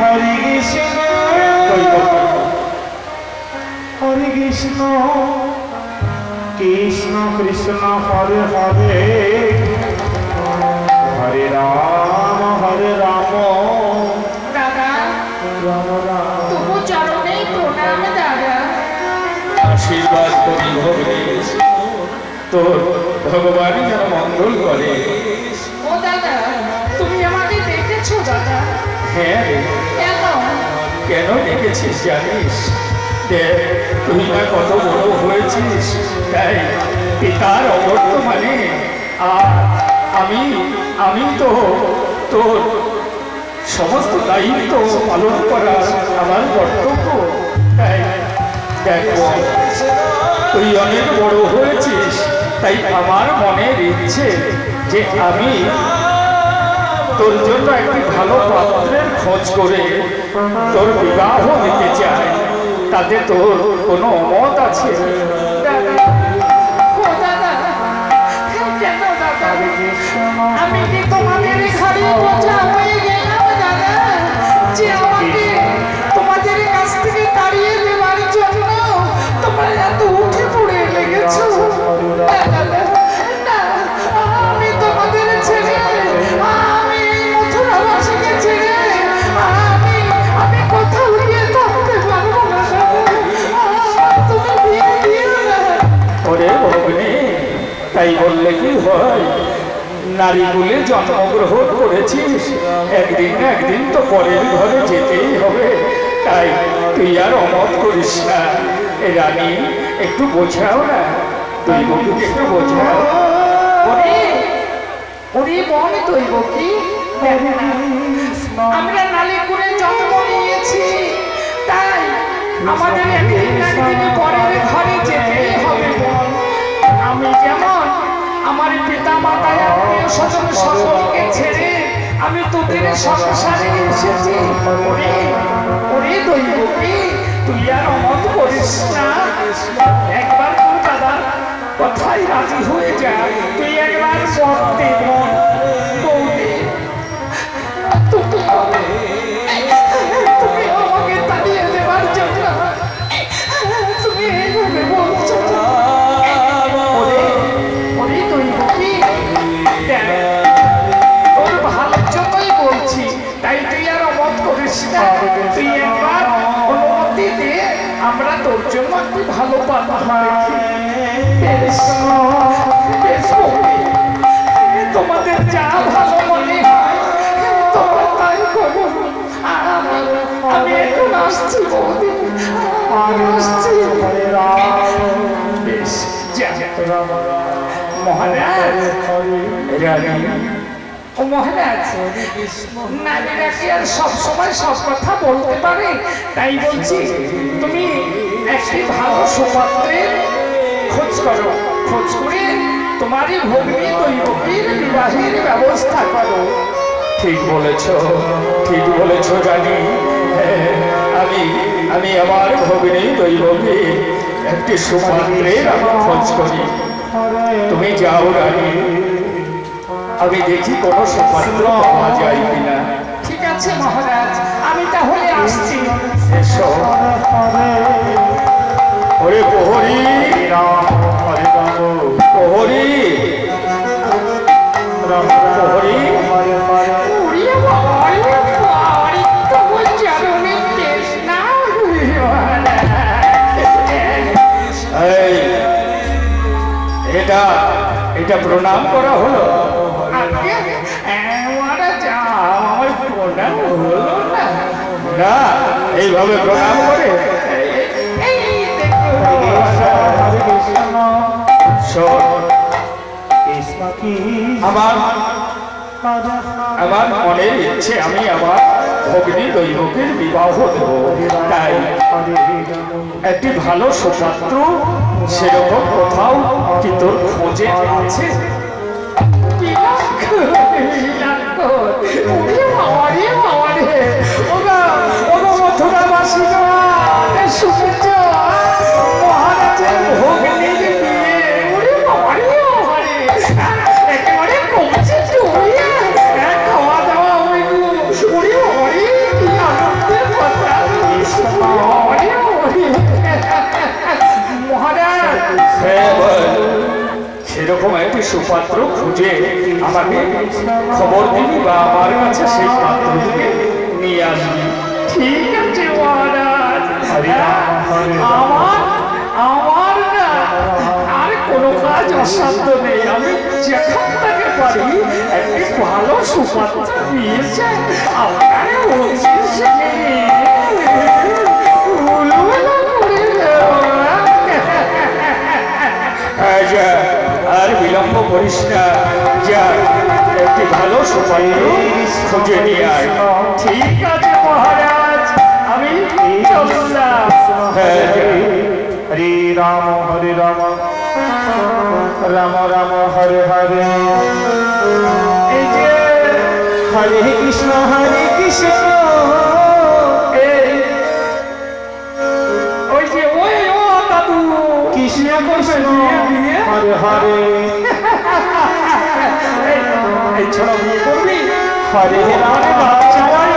হরি কৃষ্ণ। হরে কৃষ্ণ কৃষ্ণ কৃষ্ণ হরে হরে হরে রাম হরে রাম আশীর্বাদ করি ভগবান তোর ভগবান যেন মঙ্গল করে হ্যাঁ কেন ডেকেছিস জানিস? দেখ তুই না কত বড় হয়েছিস। তাই পিতার অবর্তমানে আর আমি আমি তো তোর সমস্ত দায়িত্ব পালন করা আমার কর্তব্য। তাই দেখো তুই অনেক বড় হয়েছিস। তাই আমার মনের ইচ্ছে যে আমি তোর জন্য একটি ভালো পাত্রের খোঁজ করে তোর বিবাহ নিতে চায় তাতে তোর কোনো মত আছে? তাই বললে কি হয়? নারী বলে জন্মগ্রহণ করেছিস, একদিন একদিন তো পরের ঘরে যেতেই হবে। তাই তুই আর অমত করিস না। রানী, একটু বোঝাও না। তুই বন্ধুকে একটু বোঝাও। তাই পরের ঘরে যেতেই হবে আমি যেমন আমার পিতা মাতা আত্মীয় স্বজন সকলকে ছেড়ে আমি তোদের সংসারে এসেছি। ওরে ওরে দৈব তুই আর অমত করিস না। একবার তোর দাদা কথাই রাজি হয়ে যা তুই একবার মরতে মন। একটি ভালো পাতা দেখি বেশ বেশ বৌদি, তোমাদের যা ভালো মনে হয় তাই করো আমি আমি এখন আসছি বৌদি আসছি বেশ মহারাজ ও মহারাজ নারীরা কি আর সব সময় সব কথা বলতে পারে? তাই বলছি তুমি একটি ভালো সুপাত্রের খোঁজ করো খোঁজ করে তোমারই ভগ্নী দৈবকীর বিবাহের ব্যবস্থা করো। ঠিক বলেছ ঠিক বলেছ জানি হ্যাঁ, আমি আমি আমার ভগ্নী দৈবকে একটি সুপাত্রের আমি খোঁজ করি। তুমি যাও রানী। আমি দেখি কোনো সুপাত্র পাওয়া যায় কিনা। ঠিক আছে মহারাজ আমি তাহলে আসছি। এসো। ওরে প্রহরী। রাম হরে রাম প্রহরী রাম প্রহরী হরে হরে এটা এটা প্রণাম করা হলো। না এইভাবে প্রণাম করে আমার আমার মনের ইচ্ছে আমি আমার ভগ্নী দৈবকের বিবাহ দেব। তাই একটি ভালো সুপাত্র সেরকম কোথাও কি তোর খোঁজে আছে? উড়িয়ে বাবারে সুপাত্র খুঁজে আমাকে খবর দিবি বা আমার কাছে সেই পাত্রটিকে নিয়ে আসবি। ঠিক আছে মহারাজ। আমার আমার না আর কোনো কাজ অসাধ্য নেই। আমি যেখান থেকে পারি একটি ভালো সুপাত্র নিয়েছে আপনার যা আর বিলম্ব করিস না। যা একটি ভালো সুপাত্র খুঁজে নিয়ে আয়। ঠিক আছে মহারাজ আমি চললাম। হ্যাঁ হরে রাম হরে রাম। রাম রাম হরে হরে। এই যে হরে কৃষ্ণ হরে কৃষ্ণ। ওই যে ওই ও দাদু। কৃষ্ণ কৃষ্ণ। হরে হরে। বিয়ে করবি হরে রাম আরে বাচ্চা ভাই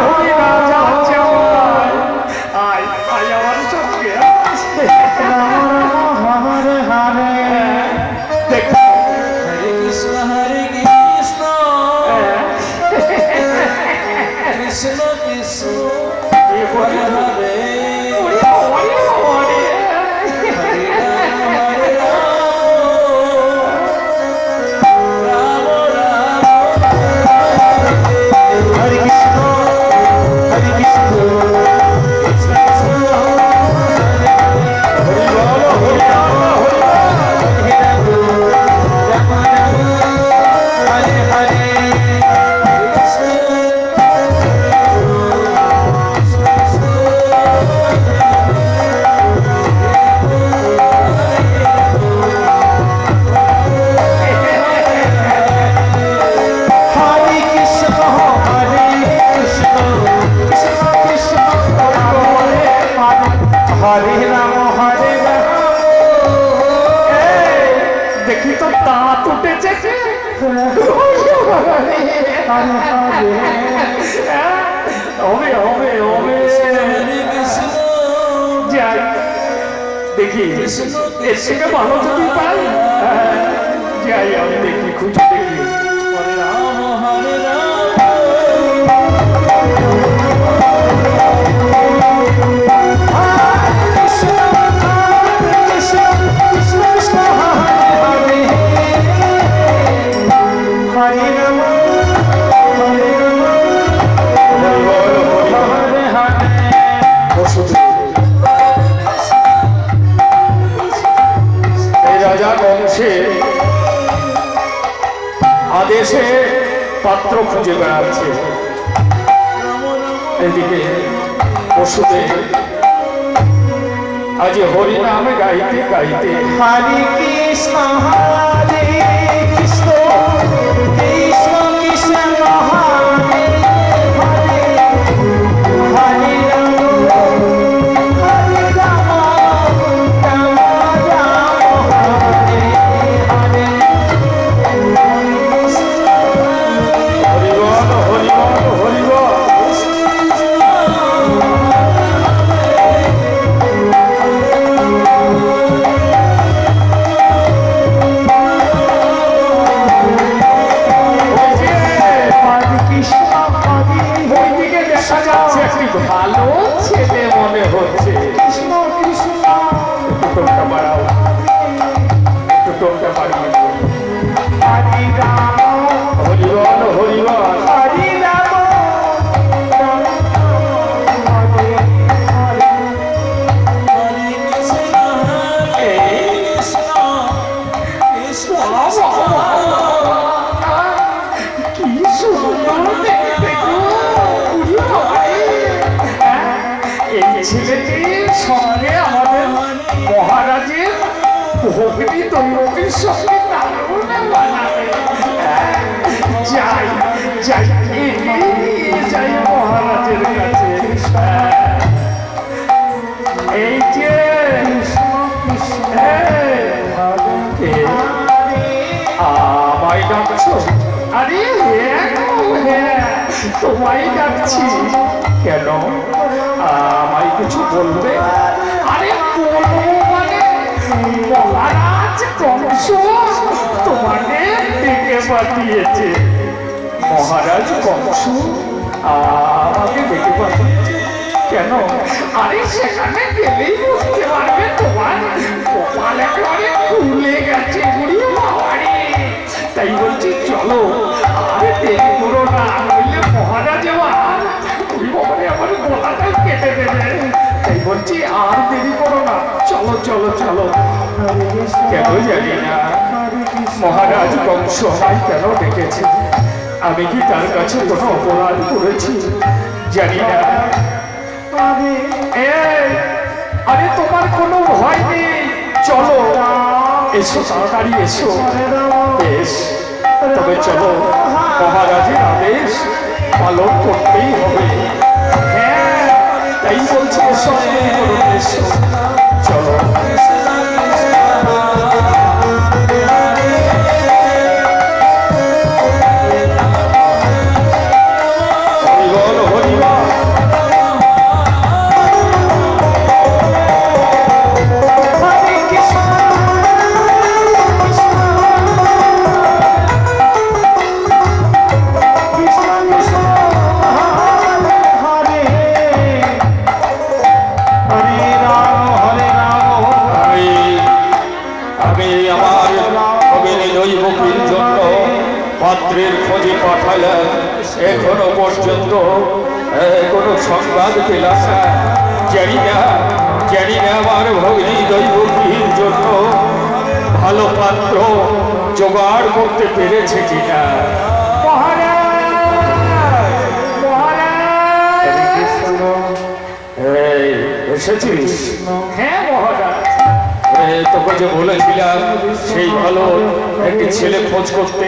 হবে হবে হবে। যাই দেখি। এর থেকে ভালো যদি পাই যাই আমি দেখি খুঁজে আদেশে পাত্র খুঁজে বেড়াচ্ছে। এদিকে পশুতে আজ হরিনাম গাইতে গাইতে হরি কৃষ্ণ তোমায় ডাকছি। কেন? আমায় কিছু বলবে? আরে বলব মানে? মহারাজ কংস তোমাকে ডেকে পাঠিয়েছে। মহারাজ কংস আমাকে ডেকে পাঠিয়েছে। কেন? আরে সেখানে গেলেই বুঝতে পারবে বলছি, আর দেরি করো না। চলো চলো চলো। কেন জানি না। মহারাজ কংস আমায় কেন ডেকেছে? আমি কি তার কাছে কোনো অপরাধ করেছি? জানি না। আরে তোমার কোনো ভয় নেই। চলো, এসো, তাড়াতাড়ি এসো। বেশ, তবে চলো, মহারাজের আদেশ পালন করতেই হবে। বলছি এসো পাত্রের খোঁজে পাঠালাম এখনও পর্যন্ত কোনো সংবাদ পেলাম না। জানি না জানি না আমার ভগিনী দৈবকীর জন্য ভালো পাত্র জোগাড় করতে পেরেছে কিনা। এসেছিস হ্যাঁ মহারাজ তোকে যে বলেছিলাম, সেই ভালো একটি ছেলে খোঁজ করতে।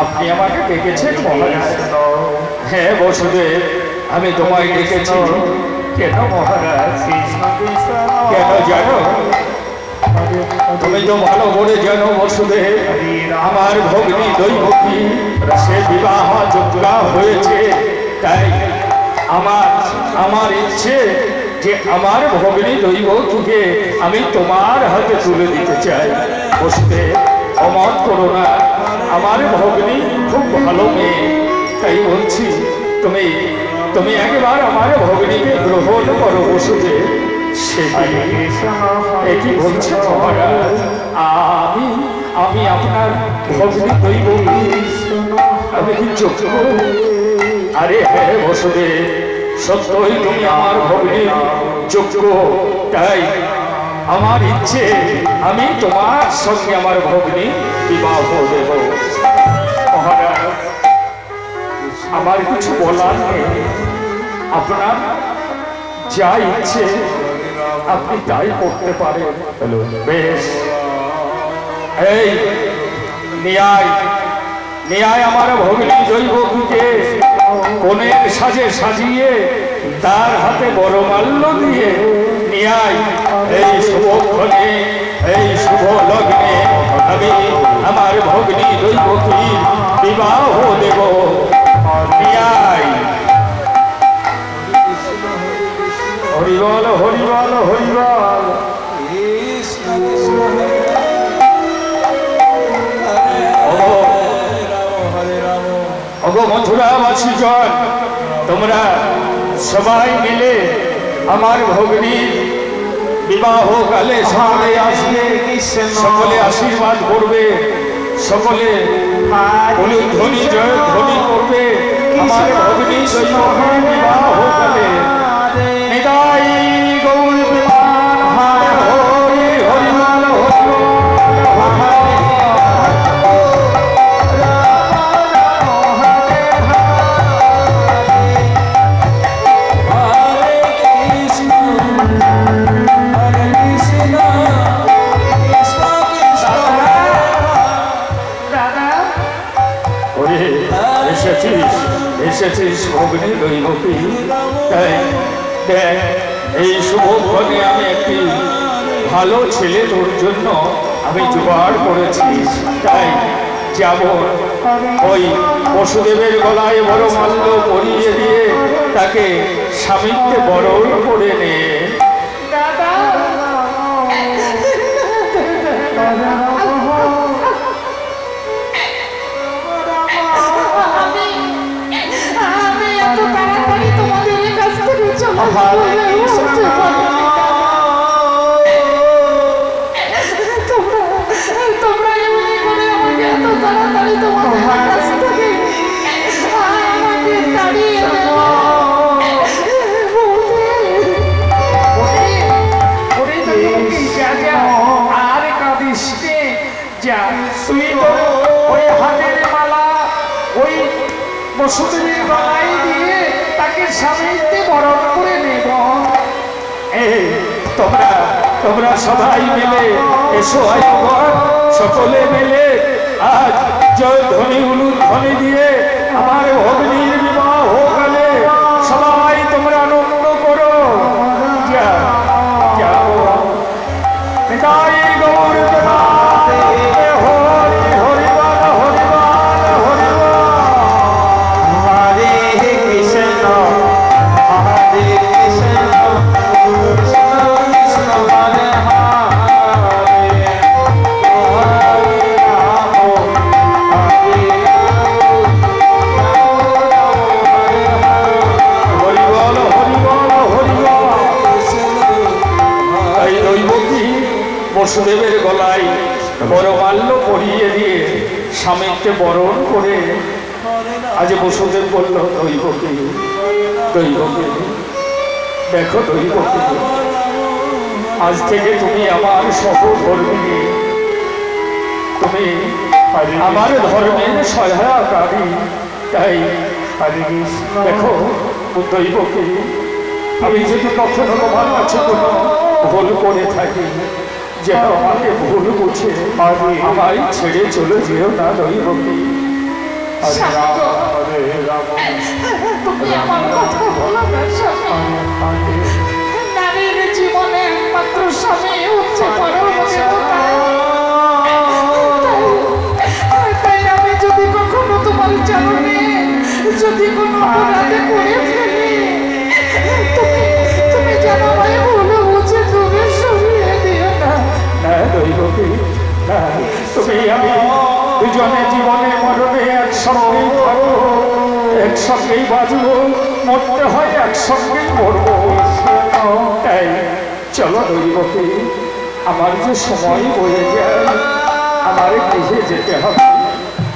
আপনি আমাকে ডেকেছেন মহারাজ। হ্যাঁ বসুদেব, আমি তোমায় ডেকেছি। কেন মহারাজ? কেন জানো? তুমি তো ভালো করে জানো বসুদেব, আমার ভগ্নী দৈবকী সে বিবাহ যোগ্যা হয়েছে। তাই আমার আমার ইচ্ছে যে আমার ভগ্নী দৈবকীকে আমি তোমার হাতে তুলে দিতে চাই। বসুদেব অমত করো না। আমার ভগ্নী খুব ভালো মেয়ে। তাই বলছি, তুমি তুমি একবার আমার ভগ্নীকে গ্রহণ করো বসুদেব। সে একই বলছে আমি আমি আপনার ভগ্নী দৈব আমি কি যোগ্য? আরে হ্যাঁ বসুদেব, সত্যই তুমি আমার ভগ্নীর যোগ্য। তাই, আমার ইচ্ছে, আমি তোমার সঙ্গে আমার ভগ্নী আমার কিছু বলার নেই। আপনার যা ইচ্ছে, আপনি তাই করতে পারেন। বেশ। এই, নিয়ায় নিয়ায় আমার ভগ্নী জৈবকুকে কোণের সাজে সাজিয়ে তার হাতে বড় মাল্য দিয়ে নিয়ায়। এই শুভক্ষণে এই শুভ লগ্নে আমি আমার ভগ্নী দৈবকীর বিবাহ দেব নিয়ায় হরিবল হরিবল হরিবল ওগো। ওগো মথুরাবাসীগণ তোমরা সবাই মিলে আমার ভগ্নীর বিবাহ কালে সকলে আসবে সকলে আশীর্বাদ করবে। সকলে ধ্বনি জয় ধ্বনি করবে। আমার ভগ্নী দৈবকীর বিবাহ যাব। ওই বসুদেবের গলায় বড় মাল্য পরিয়ে দিয়ে তাকে স্বামীকে বরণ করে নে। যা তুই তো ওই হাতের মালা, ওই বসুদেবীর গলায় দিয়ে তাকে স্বামীতে বরণ করে নেব। তোমরা তোমরা সবাই মিলে এসো আয়োগর, সকলে মিলে আজ জয় ধ্বনি উলুর ধ্বনি দিয়ে আমার ভগ্নির দৈবকী দেখো দৈবকী আজ থেকে তুমি আমার সহধর্মিনী তুমি আমার ধর্মের সহায়কারী। তাই দেখো দৈবকে আমি যদি কখনো তোমার কাছে কোনো ভুল করে থাকি যেন আমাকে ভুল বুঝে আমায় ছেড়ে চলে যেও না দৈবকে। হরে রাম হরে রাম। তুমি আমার কথা বলো না স্বামী নারীর জীবনে একমাত্র স্বামী হচ্ছে পরম আমার যে সময় বয়ে যায় আমার গৃহে যেতে হবে।